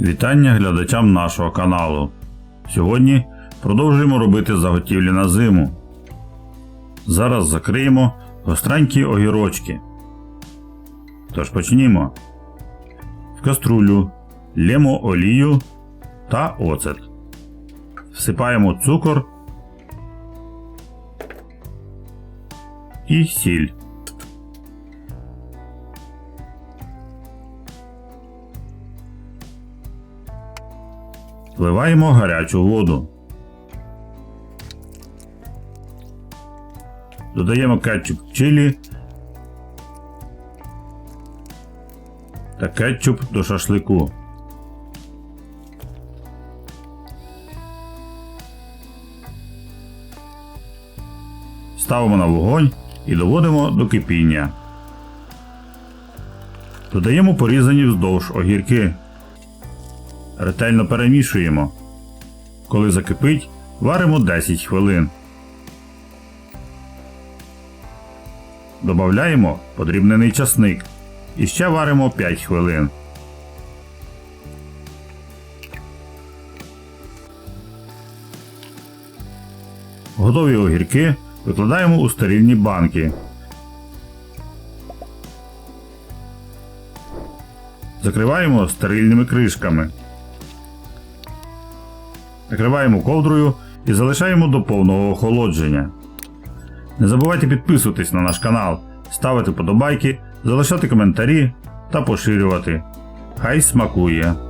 Вітання глядачам нашого каналу. Сьогодні продовжуємо робити заготівлі на зиму. Зараз закриємо гостренькі огірочки. Тож почнімо. В каструлю лємо олію та оцет. Всипаємо цукор і сіль. Вливаємо гарячу воду. Додаємо кетчуп чилі та кетчуп до шашлику. Ставимо на вогонь і доводимо до кипіння. Додаємо порізані вздовж огірки. Ретельно перемішуємо. Коли закипить, варимо 10 хвилин. Добавляємо подрібнений часник. І ще варимо 5 хвилин. Готові огірки викладаємо у стерильні банки. Закриваємо стерильними кришками. Накриваємо ковдрою і залишаємо до повного охолодження. Не забувайте підписуватись на наш канал, ставити подобайки, залишати коментарі та поширювати. Хай смакує!